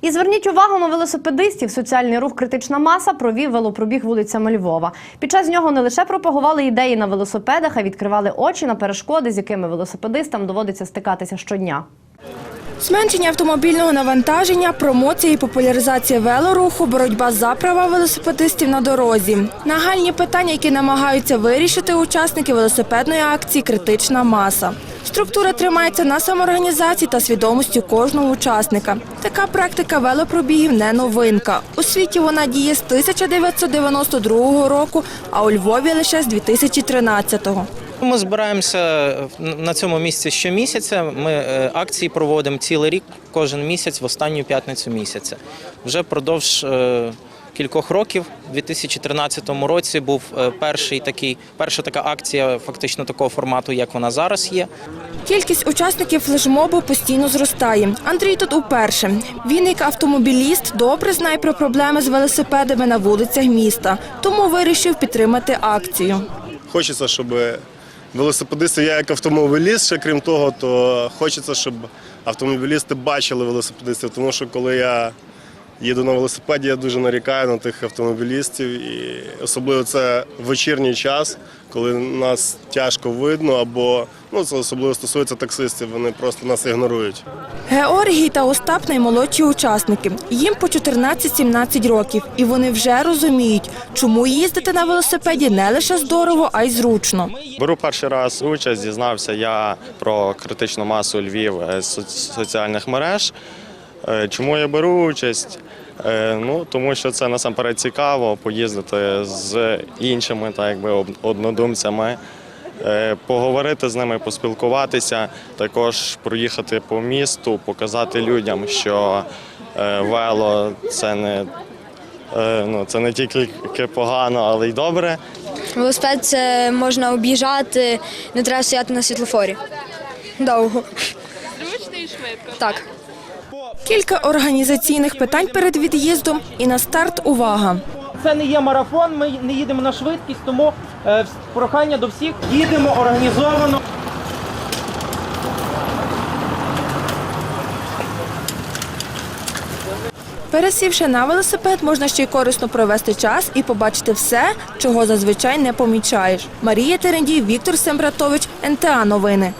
І зверніть увагу на велосипедистів. Соціальний рух Критична маса провів велопробіг вулицями Львова. Під час нього не лише пропагували ідеї на велосипедах, а відкривали очі на перешкоди, з якими велосипедистам доводиться стикатися щодня. Зменшення автомобільного навантаження, промоція і популяризація велоруху, боротьба за права велосипедистів на дорозі. Нагальні питання, які намагаються вирішити учасники велосипедної акції Критична маса. Структура тримається на самоорганізації та свідомості кожного учасника. Така практика велопробігів не новинка. У світі вона діє з 1992 року, а у Львові лише з 2013-го. Ми збираємося на цьому місці щомісяця. Ми е, акції проводимо цілий рік, кожен місяць в останню п'ятницю місяця. Вже впродовж е, кількох років, у 2013 році, був е, перший такий, перша така акція, фактично такого формату, як вона зараз є. Кількість учасників флешмобу постійно зростає. Андрій тут уперше. Він, як автомобіліст, добре знає про проблеми з велосипедами на вулицях міста, тому вирішив підтримати акцію. Хочеться, щоб велосипедисти, я як автомобіліст, ще крім того, то хочеться, щоб автомобілісти бачили велосипедистів, тому що коли я їду на велосипеді, я дуже нарікаю на тих автомобілістів, і особливо це вечірній час, коли нас тяжко видно, або ну це особливо стосується таксистів, вони просто нас ігнорують. Георгій та Остап наймолодші учасники. Їм по 14-17 років, і вони вже розуміють, чому їздити на велосипеді не лише здорово, а й зручно. Беру перший раз участь, дізнався я про критичну масу Львів е, з соціальних мереж. Е, Чому я беру участь? Е, Ну, тому що це насамперед цікаво поїздити з іншими, так якби однодумцями, е, поговорити з ними, поспілкуватися, також проїхати по місту, показати людям, що вело це не, ну, це не тільки погано, але й добре. Велосипед це можна об'їжджати, не треба стояти на світлофорі. Довго. Зручно і швидко. Так. Кілька організаційних питань перед від'їздом і на старт увага. Це не є марафон, ми не їдемо на швидкість, тому е, прохання до всіх їдемо організовано. Пересівши на велосипед, можна ще й корисно провести час і побачити все, чого зазвичай не помічаєш. Марія Терендій, Віктор Сембратович, НТА Новини.